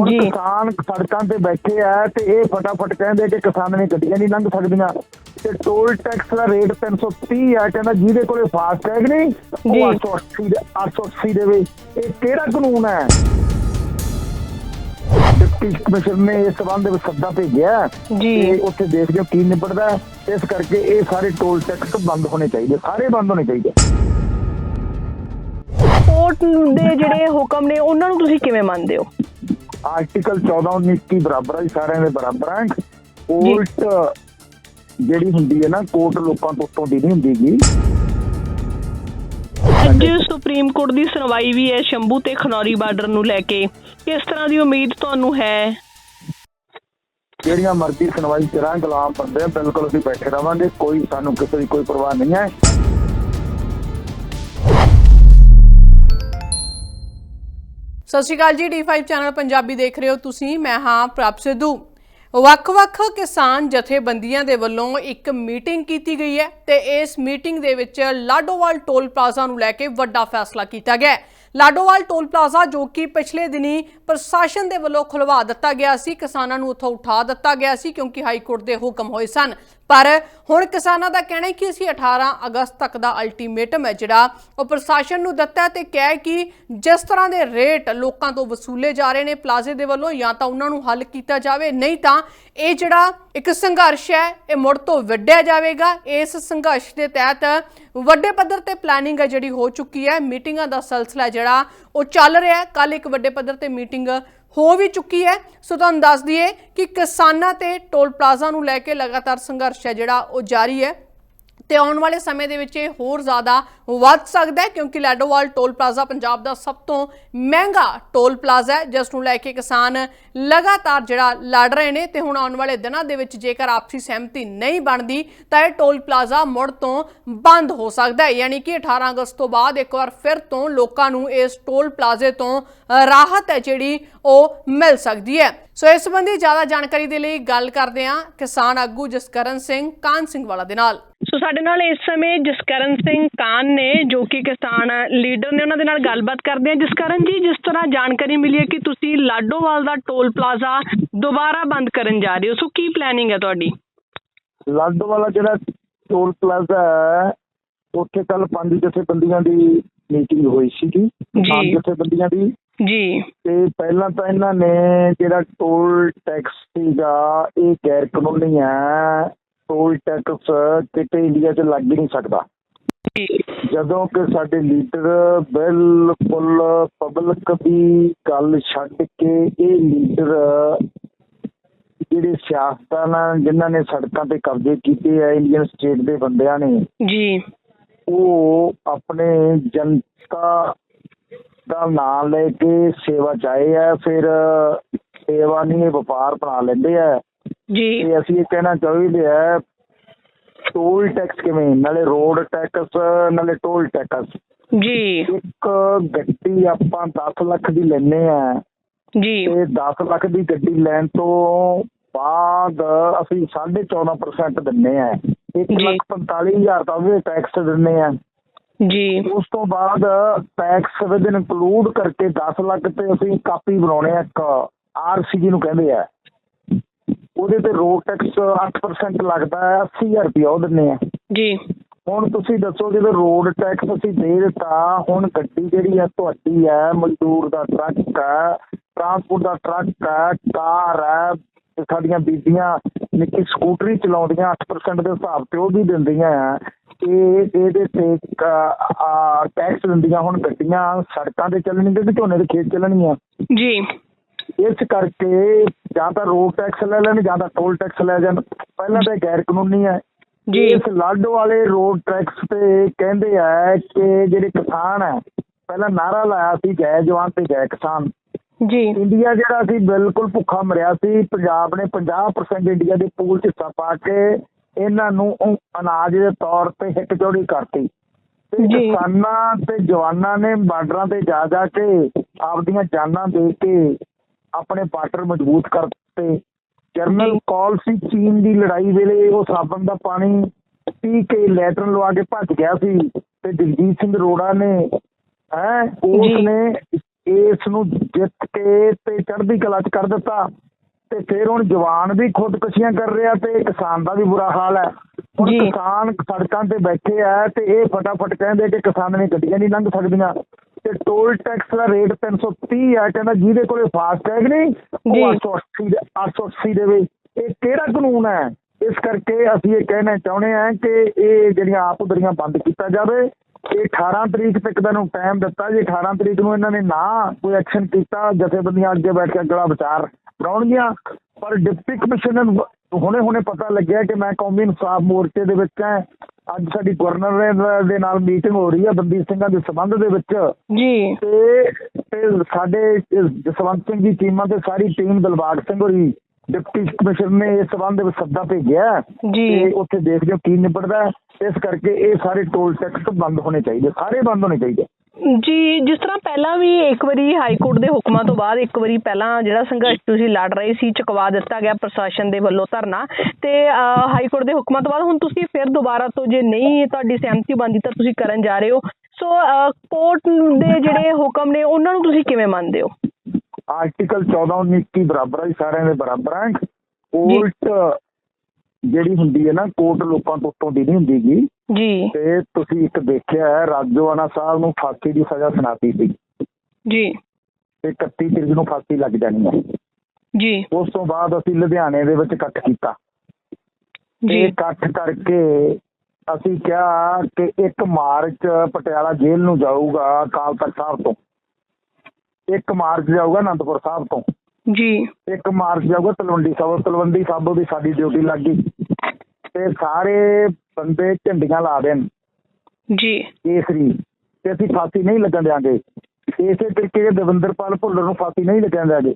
ਹੁਣ। ਕਿਸਾਨ ਸੜਕਾਂ ਤੇ ਬੈਠੇ ਆ ਤੇ ਇਹ ਫਟਾਫਟ ਕਹਿੰਦੇ ਕਿ ਕਿਸਾਨ ਨੇ ਗੱਡੀਆਂ ਨਹੀਂ ਲੰਘ ਸਕਦੀਆਂ ਤੇ ਟੋਲ ਟੈਕਸ ਦਾ ਰੇਟ 330 ਆ ਕਹਿੰਦਾ ਜਿਹਦੇ ਕੋਲੇ ਫਾਸਟ ਟੈਗ ਨਹੀਂ ਜੀ। ਉਹ 880 ਦੇ 880 ਦੇਵੇ ਇਹ ਕਿਹੜਾ ਕਾਨੂੰਨ ਹੈ ਡਿਪਟੀ ਕਮਿਸ਼ਨਰ ਨੇ ਇਸ ਸੰਬੰਧ ਵਿੱਚ ਸੱਦਾ ਭੇਜਿਆ ਜੀ। ਤੇ ਉੱਥੇ ਦੇਖਦੇ ਕੀ ਨਿਬੜਦਾ। ਇਸ ਕਰਕੇ ਇਹ ਸਾਰੇ ਟੋਲ ਟੈਕਸ ਬੰਦ ਹੋਣੇ ਚਾਹੀਦੇ ਸਾਰੇ ਬੰਦ ਹੋਣੇ ਚਾਹੀਦੇ ਕੋਰਟ ਦੇ ਜਿਹੜੇ ਹੁਕਮ ਨੇ ਉਹਨਾਂ ਨੂੰ ਤੁਸੀਂ ਕਿਵੇਂ ਮੰਨਦੇ ਹੋ ਆਰਟੀਕਲ 14 19 21 ਬਰਾਬਰ ਹੈ ਜੀ, ਸਾਰਿਆਂ ਦੇ ਬਰਾਬਰ ਹੈ ਕੋਰਟ ਜਿਹੜੀ ਹੁੰਦੀ ਹੈ ਨਾ ਕੋਰਟ ਲੋਕਾਂ ਤੋਂ ਉੱਤੋਂ ਦੀ ਨਹੀਂ ਹੁੰਦੀ ਗੀ ਅੱਜ ਸੁਪਰੀਮ ਕੋਰਟ ਦੀ ਸੁਣਵਾਈ ਵੀ ਹੈ ਸ਼ੰਭੂ ਤੇ ਖਨੌਰੀ ਬਾਰਡਰ ਨੂੰ ਲੈ ਕੇ। ਕਿਸ ਤਰ੍ਹਾਂ ਦੀ ਉਮੀਦ ਤੁਹਾਨੂੰ ਹੈ? ਜਿਹੜੀਆਂ ਮਰਜ਼ੀ ਸੁਣਵਾਈ ਕਰਾਂ ਗੁਲਾਮ ਬੰਦੇ ਬਿਲਕੁਲ ਅਸੀਂ ਬੈਠੇ ਰਵਾਂਗੇ ਕੋਈ ਸਾਨੂੰ ਕਿਸੇ ਦੀ ਕੋਈ ਪਰਵਾਹ ਨਹੀਂ ਹੈ। ਸਤਿ ਸ਼੍ਰੀ ਅਕਾਲ ਜੀ ਡੀ5 ਚੈਨਲ ਪੰਜਾਬੀ ਦੇਖ ਰਹੇ ਹੋ ਤੁਸੀਂ, ਮੈਂ ਹਾਂ ਪ੍ਰਭ ਸਿੱਧੂ। ਵੱਖ-ਵੱਖ ਕਿਸਾਨ ਜਥੇਬੰਦੀਆਂ ਦੇ ਵੱਲੋਂ ਇੱਕ ਮੀਟਿੰਗ ਕੀਤੀ ਗਈ ਹੈ ਤੇ ਇਸ ਮੀਟਿੰਗ ਦੇ ਵਿੱਚ ਲਾਡੋਵਾਲ ਟੋਲ ਪਲਾਜ਼ਾ ਨੂੰ ਲੈ ਕੇ ਵੱਡਾ ਫੈਸਲਾ ਕੀਤਾ ਗਿਆ ਹੈ। ਲਾਡੋਵਾਲ ਟੋਲ ਪਲਾਜ਼ਾ ਜੋ ਕਿ ਪਿਛਲੇ ਦਿਨੀ ਪ੍ਰਸ਼ਾਸਨ ਦੇ ਵੱਲੋਂ ਖੁਲਵਾ ਦਿੱਤਾ ਗਿਆ ਸੀ, ਕਿਸਾਨਾਂ ਨੂੰ ਉੱਥੋਂ ਉਠਾ ਦਿੱਤਾ ਗਿਆ ਸੀ ਕਿਉਂਕਿ ਹਾਈ ਕੋਰਟ ਦੇ ਹੁਕਮ ਹੋਏ ਸਨ। ਪਰ ਹੁਣ ਕਿਸਾਨਾਂ ਦਾ ਕਹਿਣਾ ਹੈ ਕਿ ਅਸੀਂ 18 ਅਗਸਤ ਤੱਕ ਦਾ ਅਲਟੀਮੇਟਮ ਹੈ ਜਿਹੜਾ ਉਹ ਪ੍ਰਸ਼ਾਸਨ ਨੂੰ ਦਿੱਤਾ ਹੈ ਤੇ ਕਿਹਾ ਕਿ ਜਿਸ ਤਰ੍ਹਾਂ ਦੇ ਰੇਟ ਲੋਕਾਂ ਤੋਂ ਵਸੂਲੇ ਜਾ ਰਹੇ ਨੇ ਪਲਾਜ਼ੇ ਦੇ ਵੱਲੋਂ ਜਾਂ ਤਾਂ ਉਹਨਾਂ ਨੂੰ ਹੱਲ ਕੀਤਾ ਜਾਵੇ, ਨਹੀਂ ਤਾਂ ਇਹ ਜਿਹੜਾ ਇੱਕ ਸੰਘਰਸ਼ ਹੈ, ਇਹ ਮੁੜ ਤੋਂ ਵੱਡਿਆ ਜਾਵੇਗਾ। ਇਸ ਸੰਘਰਸ਼ ਦੇ ਤਹਿਤ ਵੱਡੇ ਪੱਧਰ ਤੇ ਪਲੈਨਿੰਗ ਹੈ ਜਿਹੜੀ ਹੋ ਚੁੱਕੀ ਹੈ। ਮੀਟਿੰਗਾਂ ਦਾ ਸਿਲਸਿਲਾ ਜਿਹੜਾ ਉਹ ਚੱਲ ਰਿਹਾ ਹੈ। ਕੱਲ ਇੱਕ ਵੱਡੇ ਪੱਧਰ ਤੇ ਮੀਟਿੰਗ ਹੋ ਵੀ ਚੁੱਕੀ ਹੈ। ਸੋ ਤੁਹਾਨੂੰ ਦੱਸ ਦਈਏ ਕਿ ਕਿਸਾਨਾਂ ਤੇ ਟੋਲ ਪਲਾਜ਼ਾ ਨੂੰ ਲੈ ਕੇ ਲਗਾਤਾਰ ਸੰਘਰਸ਼ ਹੈ ਜਿਹੜਾ ਉਹ ਜਾਰੀ ਹੈ। ਤੇ ਆਉਣ ਵਾਲੇ ਸਮੇਂ ਦੇ ਵਿੱਚ ਇਹ ਹੋਰ ਜ਼ਿਆਦਾ ਵੱਧ ਸਕਦਾ ਹੈ, ਕਿਉਂਕਿ ਲੈਡੋਵਾਲ ਟੋਲ ਪਲਾਜ਼ਾ ਪੰਜਾਬ ਦਾ ਸਭ ਤੋਂ ਮਹਿੰਗਾ ਟੋਲ ਪਲਾਜ਼ਾ ਹੈ, ਜਿਸ ਨੂੰ ਲੈ ਕੇ ਕਿਸਾਨ ਲਗਾਤਾਰ ਜਿਹੜਾ ਲੜ ਰਹੇ ਨੇ ਤੇ ਹੁਣ ਆਉਣ ਵਾਲੇ ਦਿਨਾਂ ਦੇ ਵਿੱਚ ਜੇਕਰ ਆਪਸੀ ਸਹਿਮਤੀ ਨਹੀਂ ਬਣਦੀ, ਤਾਂ ਇਹ ਟੋਲ ਪਲਾਜ਼ਾ ਮੁੜ ਤੋਂ ਬੰਦ ਹੋ ਸਕਦਾ ਹੈ। ਯਾਨੀ ਕਿ 18 ਅਗਸਤ ਤੋਂ ਬਾਅਦ ਇੱਕ ਵਾਰ ਫਿਰ ਤੋਂ ਲੋਕਾਂ ਨੂੰ ਇਸ ਟੋਲ ਪਲਾਜ਼ੇ ਤੋਂ ਰਾਹਤ ਹੈ, ਜਿਹੜੀ ਉਹ ਮਿਲ ਸਕਦੀ ਹੈ। ਸੋ ਇਸ ਸੰਬੰਧੀ ਜ਼ਿਆਦਾ ਜਾਣਕਾਰੀ ਦੇ ਲਈ ਗੱਲ ਕਰਦੇ ਹਾਂ ਕਿਸਾਨ ਆਗੂ ਜਸਕਰਨ ਸਿੰਘ, ਕਾਨ ਸਿੰਘ ਵਾਲਾ ਦੇ ਨਾਲ। ਸੋ ਸਾਡੇ ਨਾਲ ਇਸ ਸਮੇਂ ਜਸਕਰਨ ਸਿੰਘ ਕਾਨ ਨੇ ਜੋ ਕਿ ਕਿਸਾਨ ਲੀਡਰ ਨੇ ਉਹਨਾਂ ਦੇ ਨਾਲ ਗੱਲਬਾਤ ਕਰਦੇ ਹਾਂ। ਜਸਕਰਨ ਜੀ ਜਿਸ ਤਰ੍ਹਾਂ ਜਾਣਕਾਰੀ ਮਿਲੀ ਹੈ ਕਿ ਤੁਸੀਂ ਲਾਡੋਵਾਲ ਦਾ ਟੋਲ ਪਲਾਜ਼ਾ ਦੁਬਾਰਾ ਬੰਦ ਕਰਨ ਜਾ ਰਹੇ ਹੋ। ਸੋ ਕੀ ਪਲੈਨਿੰਗ ਹੈ ਤੁਹਾਡੀ? ਲੱਡ ਵਾਲਾ ਜਿਹੜਾ ਟੋਲ ਪਲਾਜ਼ਾ ਹੈ ਉੱਥੇ ਕੱਲ ਪੰਜ ਜਥੇਬੰਦੀਆਂ ਦੀ ਮੀਟਿੰਗ ਹੋਈ ਕਿਸਾਨ ਜੀ। ਜਥੇਬੰਦੀਆਂ ਦੀ। ਜੀ। ਤੇ ਪਹਿਲਾਂ ਤਾਂ ਇਹਨਾਂ ਨੇ ਜਿਹੜਾ ਟੋਲ ਟੈਕਸ ਸੀਗਾ ਇਹ ਗੈਰ ਕਾਨੂੰਨੀ ਹੈ। ਟੋਲ ਟੈਕਸ ਕਿਤੇ ਇੰਡੀਆ 'ਚ ਲੱਗ ਨਹੀਂ ਸਕਦਾ। ਜਦੋਂ ਕਿ ਸਾਡੇ ਲੀਡਰ ਬਿਲਕੁਲ ਪਬਲਿਕ ਦੀ ਗੱਲ ਛੱਡ ਕੇ ਇਹ ਲੀਡਰ ਜਿਹੜੇ ਸਿਆਸਤਦਾਨ ਜਿਨ੍ਹਾਂ ਨੇ ਸੜਕਾਂ ਤੇ ਕਬਜ਼ੇ ਕੀਤੇ ਆ ਇੰਡੀਅਨ ਸਟੇਟ ਦੇ ਬੰਦਿਆਂ ਨੇ ਜੀ। ਉਹ ਆਪਣੇ ਜਨਤਾ ਦਾ ਨਾਮ ਲੈ ਕੇ ਸੇਵਾ ਚਾਹੇ ਆ ਫਿਰ ਸੇਵਾ ਨਹੀਂ ਇਹ ਵਪਾਰ ਬਣਾ ਲੈਂਦੇ ਆ। ਜੀ। ਤੇ ਅਸੀਂ ਇਹ ਕਹਿਣਾ ਚਾਹੀਦੇ ਆ ਟੋਲ ਟੈਕਸ ਕਿਵੇਂ? ਨਾਲੇ ਰੋਡ ਟੈਕਸ ਨਾਲੇ ਟੋਲ ਟੈਕਸ ਜੀ। ਇੱਕ ਗੱਡੀ ਆਪਾਂ 10 ਲੱਖ ਦੀ ਲੈਨੇ ਆ। ਜੀ। ਤੇ 10 ਲੱਖ ਦੀ ਗੱਡੀ ਲੈਣ ਤੋਂ ਬਾਅਦ ਅਸੀਂ 14.5% ਦਿੰਨੇ ਆ। 1 ਜੀ। ਲੱਖ 45000 ਦਾ ਵੀ ਟੈਕਸ ਦਿੰਨੇ ਆ। ਜੀ। ਉਸ ਤੋਂ ਬਾਅਦ ਟੈਕਸ ਵਿਦ ਇਨਕਲੂਡ ਕਰਕੇ 10 ਲੱਖ ਤੇ ਅਸੀਂ ਕਾਪੀ ਬਣਾਉਣੇ ਆ ਇੱਕ ਆਰਸੀ ਨੂੰ ਕਹਿੰਦੇ ਆ। ਉਹਦੇ ਤੇ ਰੋਡ ਟੈਕਸ 8% ਲੱਗਦਾ ਹੈ 80000 ਰੁਪਇਆ ਉਹ ਦਿੰਨੇ ਆ। ਜੀ। ਹੁਣ ਤੁਸੀਂ ਦੱਸੋ ਜਦੋਂ ਰੋਡ ਟੈਕਸ ਅਸੀਂ ਦੇ ਦਿੱਤਾ ਹੁਣ ਗੱਡੀ ਜਿਹੜੀ ਹੈ ਤੁਹਾਡੀ ਹੈ ਮਜ਼ਦੂਰ ਦਾ ਟਰੱਕ ਹੈ ਟਰਾਂਸਪੋਰਟ ਦਾ ਟਰੱਕ ਹੈ ਕਾਰ ਹੈ ਤੇ ਸਾਡੀਆਂ ਬੀਬੀਆਂ ਨਿੱਕੀ ਸਕੂਟਰੀ ਚਲਾਉਂਦੀਆਂ 8% ਦੇ ਹਿਸਾਬ ਤੇ ਉਹ ਵੀ ਦਿੰਦੀਆਂ ਆ ਇਹ ਇਹਦੇ ਤੇ ਟੈਕਸ ਦਿੰਦੀਆਂ ਹੁਣ ਗੱਡੀਆਂ ਸੜਕਾਂ ਤੇ ਚੱਲਣਗੀਆਂ ਤੇ ਝੋਨੇ ਦੇ ਖੇਤ ਚੱਲਣਗੀਆਂ। ਜੀ। ਇਸ ਕਰਕੇ ਜਾਂ ਤਾਂ ਰੋਡ ਟੈਕਸ ਲੈ ਲੈਣ ਜਾਂ ਤਾਂ ਟੋਲ ਟੈਕਸ ਲੈ ਜਾਣ। ਪਹਿਲਾਂ ਤਾਂ ਗੈਰ ਕਾਨੂੰਨੀ ਹੈ। ਜੀ। ਇਸ ਲੱਡ ਵਾਲੇ ਰੋਡ ਟੈਕਸ ਤੇ ਕਹਿੰਦੇ ਆ ਕਿ ਜਿਹੜੇ ਕਿਸਾਨ ਹੈ ਪਹਿਲਾਂ ਨਾਰਾ ਲਾਇਆ ਸੀ ਜੈ ਜਵਾਨ ਤੇ ਜੈ ਕਿਸਾਨ। ਜੀ। ਇੰਡੀਆ ਜਿਹੜਾ ਸੀ ਬਿਲਕੁਲ ਭੁੱਖਾ ਮਰਿਆ ਸੀ। ਪੰਜਾਬ ਨੇ 50% ਇੰਡੀਆ ਦੇ ਪੂਲ 'ਚ ਹਿੱਸਾ ਪਾ ਕੇ ਇਹਨਾਂ ਨੂੰ ਅਨਾਜ ਦੇ ਤੌਰ ਤੇ ਹਿੱਟ ਚੋੜੀ ਕਰਤੀ। ਤੇ। ਕਿਸਾਨਾਂ ਤੇ ਜਵਾਨਾਂ ਨੇ ਬਾਰਡਰਾਂ ਤੇ ਜਾ ਜਾ ਕੇ ਆਪਦੀਆਂ ਜਾਨਾਂ ਦੇ ਕੇ ਆਪਣੇ ਬਾਰਡਰ ਮਜ਼ਬੂਤ ਕਰਤੇ ਜਰਨਲ। ਕਾਲ ਸੀ ਚੀਨ ਦੀ ਲੜਾਈ ਵੇਲੇ ਉਹ ਸਾਬਣ ਦਾ ਪਾਣੀ ਪੀ ਕੇ ਲੈਟਰਨ ਲਵਾ ਕੇ ਭੱਜ ਗਿਆ ਸੀ ਤੇ ਜਗਜੀਤ ਸਿੰਘ ਅਰੋੜਾ ਨੇ ਹੈ ਉਸ। ਨੇ ਇਸ ਨੂੰ ਜਿੱਤ ਕੇ ਤੇ ਚੜ੍ਹਦੀ ਕਲਾ ਚ ਕਰ ਦਿੱਤਾ ਤੇ ਫਿਰ ਹੁਣ ਜਵਾਨ ਵੀ ਖੁਦਕੁਸ਼ੀਆਂ ਕਰ ਰਿਹਾ ਤੇ ਕਿਸਾਨ ਦਾ ਵੀ ਬੁਰਾ ਹਾਲ ਹੈ ਹੁਣ। ਕਿਸਾਨ ਸੜਕਾਂ ਤੇ ਬੈਠੇ ਆ ਤੇ ਇਹ ਫਟਾਫਟ ਕਹਿੰਦੇ ਕਿ ਕਿਸਾਨਾਂ ਦੀਆਂ ਗੱਡੀਆਂ ਨਹੀਂ ਲੰਘ ਸਕਦੀਆਂ ਤੇ ਟੋਲ ਟੈਕਸ ਦਾ ਰੇਟ 330 ਆ ਕਹਿੰਦਾ ਜਿਹਦੇ ਕੋਲੇ ਫਾਸਟ ਟੈਗ ਨਹੀਂ। ਉਹ 880 ਦੇ 880 ਦੇਵੇ ਇਹ ਕਿਹੜਾ ਕਾਨੂੰਨ ਹੈ? ਇਸ ਕਰਕੇ ਅਸੀਂ ਇਹ ਕਹਿਣਾ ਚਾਹੁੰਦੇ ਹਾਂ ਕਿ ਇਹ ਜਿਹੜੀਆਂ ਆਪ ਉਧਰੀਆਂ ਬੰਦ ਕੀਤਾ ਜਾਵੇ। ਇਹ 18 ਤਰੀਕ ਤੱਕ ਦਾ ਨੂੰ ਟਾਈਮ ਦਿੱਤਾ ਜੀ 18 ਤਰੀਕ ਨੂੰ ਇਹਨਾਂ ਨੇ ਨਾ ਕੋਈ ਐਕਸ਼ਨ ਕੀਤਾ ਜਥੇਬੰਦੀਆਂ ਅੱਗੇ ਬੈਠ ਕੇ ਅਗਲਾ ਵਿਚਾਰ ਬਣਾਉਣਗੀਆਂ। ਪਰ ਡਿਪਟੀ ਕਮਿਸ਼ਨਰ ਹੁਣੇ ਹੁਣੇ ਪਤਾ ਲੱਗਿਆ ਕਿ ਮੈਂ ਕੌਮੀ ਇਨਸਾਫ ਮੋਰਚੇ ਦੇ ਵਿੱਚ ਹਾਂ। ਅੱਜ ਸਾਡੀ ਗਵਰਨਰ ਦੇ- ਨਾਲ ਮੀਟਿੰਗ ਹੋ ਰਹੀ ਹੈ ਬੰਦੀ ਸਿੰਘਾਂ ਦੇ ਸੰਬੰਧ ਦੇ ਵਿੱਚ। ਜੀ। ਤੇ ਸਾਡੇ ਜਸਵੰਤ ਸਿੰਘ ਦੀ ਟੀਮਾਂ ਤੇ ਸਾਰੀ ਟੀਮ ਦਿਲਬਾਗ ਸਿੰਘ ਹੋਰੀ ਡਿਪਟੀ ਕਮਿਸ਼ਨਰ ਨੇ ਇਸ ਸੰਬੰਧ ਵਿੱਚ ਸੱਦਾ ਭੇਜਿਆ ਤੇ ਉੱਥੇ ਦੇਖਦੇ ਕੀ ਨਿਬੜਦਾ। ਇਸ ਕਰਕੇ ਇਹ ਸਾਰੇ ਟੋਲ ਟੈਕਸ ਬੰਦ ਹੋਣੇ ਚਾਹੀਦੇ ਸਾਰੇ ਬੰਦ ਹੋਣੇ ਚਾਹੀਦੇ। ਜੀ ਜਿਸ ਤਰ੍ਹਾਂ ਪਹਿਲਾਂ ਵੀ ਇੱਕ ਵਾਰੀ ਹਾਈ ਕੋਰਟ ਦੇ ਹੁਕਮਾਂ ਤੋਂ ਬਾਅਦ ਇੱਕ ਵਾਰੀ ਪਹਿਲਾਂ ਜਿਹੜਾ ਸੰਘਰਸ਼ ਤੁਸੀਂ ਲੜ ਰਹੇ ਸੀ ਚੁਕਵਾ ਦਿੱਤਾ ਗਿਆ ਪ੍ਰਸ਼ਾਸਨ ਦੇ ਵੱਲੋਂ ਧਰਨਾ ਤੇ ਹਾਈ ਕੋਰਟ ਦੇ ਹੁਕਮਾਂ ਤੋਂ ਬਾਅਦ ਹੁਣ ਤੁਸੀਂ ਫਿਰ ਦੁਬਾਰਾ ਤੋਂ ਜੇ ਨਹੀਂ ਤੁਹਾਡੀ ਸਹਿਮਤੀ ਬਣਦੀ ਤਾਂ ਤੁਸੀਂ ਕਰਨ ਜਾ ਰਹੇ ਹੋ। ਸੋ ਕੋਰਟ ਦੇ ਜਿਹੜੇ ਹੁਕਮ ਨੇ ਉਹਨਾਂ ਨੂੰ ਤੁਸੀਂ ਕਿਵੇਂ ਮੰਨਦੇ ਹੋ? ਆਰਟੀਕਲ 14 19 ਕੀ ਬਰਾਬਰ ਹੈ ਸਾਰਿਆਂ ਦੇ ਬਰਾਬਰ ਹੈ ਕੋਰਟ ਜਿਹੜੀ ਹੁੰਦੀ ਹੈ ਨਾ ਕੋਰਟ ਲੋਕਾਂ ਤੋਂ ਉੱਤੋਂ ਦੀ ਨਹੀਂ ਹੁੰਦੀ ਗੀ। ਜੀ। ਤੇ ਤੁਸੀਂ ਇੱਕ ਦੇਖਿਆ ਹੈ ਰਾਜੋਆਣਾ ਸਾਹਿਬ ਨੂੰ ਫਾਂਸੀ ਦੀ ਸਜ਼ਾ ਸੁਣਾਤੀ ਸੀ। ਜੀ। ਤੇ 31 ਤਰੀਕ ਨੂੰ ਫਾਂਸੀ ਲੱਗ ਜਾਣੀ ਹੈ। ਜੀ। ਉਸ ਤੋਂ ਬਾਅਦ ਅਸੀਂ ਲੁਧਿਆਣੇ ਦੇ ਵਿੱਚ ਇਕੱਠ ਕੀਤਾ। ਜੀ। ਇਕੱਠ ਕਰਕੇ ਅਸੀਂ ਕਿਹਾ ਕਿ 1 ਮਾਰਚ ਪਟਿਆਲਾ ਜੇਲ੍ਹ ਨੂੰ ਜਾਊਗਾ ਅਕਾਲ ਤਖਤ ਸਾਹਿਬ ਤੋਂ। 1 ਮਾਰਚ ਜਾਊਗਾ ਅਨੰਦਪੁਰ ਸਾਹਿਬ ਤੋਂ। ਜੀ। 1 ਮਾਰਚ ਜਾਊਗਾ ਤਲਵੰਡੀ ਸਾਹਿਬ ਤਲਵੰਡੀ ਸਾਹਿਬੋਂ ਦੀ ਸਾਡੀ ਡਿਊਟੀ ਲੱਗ ਗਈ। ਤੇ ਸਾਰੇ ਬੰਦੇ ਝੰਡੀਆਂ ਲਾ ਦੇਣ। ਜੀ। ਕੇਸਰੀ। ਤੇ ਅਸੀਂ ਫਾਂਸੀ ਨਹੀਂ ਲੱਗਣ ਦਿਆਂਗੇ। ਇਸੇ ਤਰੀਕੇ ਦਵਿੰਦਰਪਾਲ ਭੁੱਲਰ ਨੂੰ ਫਾਂਸੀ ਨਹੀਂ ਲੱਗਣ ਦਿਆਂਗੇ।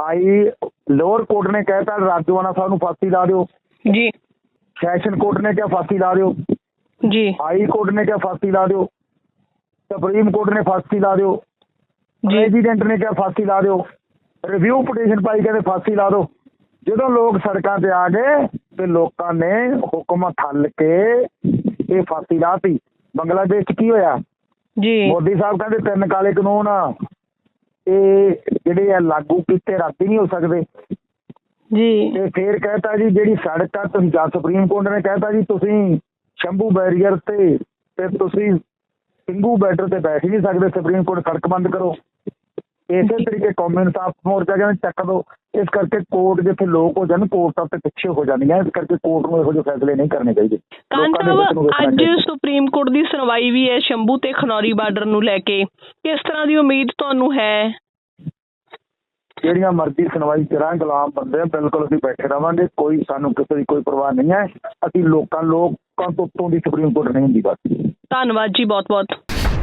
ਆਈ ਲੋਅਰ ਕੋਰਟ ਨੇ ਕਹਿਤਾ ਰਾਜਵਾਨਾ ਸਾਹਿਬ ਨੂੰ ਫਾਂਸੀ ਲਾ ਦਿਓ। ਜੀ। ਸੈਸ਼ਨ ਕੋਰਟ ਨੇ ਕਿਹਾ ਫਾਂਸੀ ਲਾ ਦਿਓ। ਜੀ। ਹਾਈ ਕੋਰਟ ਨੇ ਕਿਹਾ ਫਾਂਸੀ ਲਾ ਦਿਓ। ਸੁਪਰੀਮ ਕੋਰਟ ਨੇ ਫਾਂਸੀ ਲਾ ਦਿਓ। ਜੀ। ਪ੍ਰੈਜ਼ੀਡੈਂਟ ਨੇ ਕਿਹਾ ਫਾਂਸੀ ਲਾ ਦਿਓ। ਰਿਵਿਊ ਪਟੀਸ਼ਨ ਪਾਈ ਕਹਿੰਦੇ ਫਾਂਸੀ ਲਾ ਦਿਓ। ਜਦੋਂ ਲੋਕ ਸੜਕਾਂ ਤੇ ਆ ਗਏ ਤੇ ਲੋਕਾਂ ਨੇ ਹੁਕਮ ਥੱਲ ਕੇ ਇਹ ਫਾਂਸੀ ਲਾਤੀ। ਬੰਗਲਾਦੇਸ਼ ਕੀ ਹੋਇਆ? ਜੀ। ਮੋਦੀ ਸਾਹਿਬ ਕਹਿੰਦੇ ਤਿੰਨ ਕਾਲੇ ਕਾਨੂੰਨ ਇਹ ਜਿਹੜੇ ਆ ਲਾਗੂ ਕੀਤੇ ਰਾਤੀ ਨਹੀਂ ਹੋ ਸਕਦੇ। ਜੀ। ਤੇ ਫੇਰ ਕਹਤਾ ਜੀ ਜਿਹੜੀ ਸੜਕ ਆ ਤੁਸੀਂ ਜਾਂ ਸੁਪਰੀਮ ਕੋਰਟ ਨੇ ਕਹਿਤਾ ਜੀ ਤੁਸੀਂ ਸ਼ੰਭੂ ਬੈਰੀਅਰ ਤੇ ਤੇ ਤੁਸੀਂ ਸਿੰਘੂ ਬੈਟਰ ਤੇ ਬੈਠ ਨਹੀਂ ਸਕਦੇ। ਸੁਪਰੀਮ ਕੋਰਟ ਸੜਕ ਬੰਦ ਕਰੋ। ਇਸੇ ਤਰੀਕੇ ਕੌਮੀ ਇਨਸਾਫ ਮੋਰਚਾ ਕਹਿੰਦੇ ਚੱਕ ਦੋ। ਇਸ ਕਰਕੇ ਕੋਰਟ ਜਿੱਥੇ ਲੋਕ ਹੋ ਜਾਣ ਕੋਰਟਾਂ ਤੇ ਪਿੱਛੇ ਹੋ ਜਾਂਦੀਆਂ ਇਸ ਕਰਕੇ ਕੋਰਟ ਨੂੰ ਇਹੋ ਜਿਹੇ ਫੈਸਲੇ ਨਹੀਂ ਕਰਨੇ ਚਾਹੀਦੇ। ਅੱਜ। ਸੁਪਰੀਮ ਕੋਰਟ ਦੀ ਸੁਣਵਾਈ ਵੀ ਹੈ ਸ਼ੰਭੂ ਤੇ ਖਨੌਰੀ ਬਾਰਡਰ ਨੂੰ ਲੈ ਕੇ। ਕਿਸ ਤਰ੍ਹਾਂ ਦੀ ਉਮੀਦ ਤੁਹਾਨੂੰ ਹੈ? ਜਿਹੜੀਆਂ ਮਰਜ਼ੀ ਸੁਣਵਾਈ ਕਰਾਂ ਗੁਲਾਮ ਬੰਦੇ ਬਿਲਕੁਲ ਅਸੀਂ ਬੈਠੇ ਰਵਾਂਗੇ ਕੋਈ ਸਾਨੂੰ ਕਿਸੇ ਦੀ ਕੋਈ ਪਰਵਾਹ ਨਹੀਂ ਹੈ। ਅਸੀਂ ਲੋਕਾਂ ਲੋਕਾਂ ਤੋਂ ਉੱਤੋਂ ਦੀ ਸੁਪਰੀਮ ਕੋਰਟ ਨਹੀਂ ਹੁੰਦੀ ਬਸ ਧੰਨਵਾਦ ਜੀ ਬਹੁਤ ਬਹੁਤ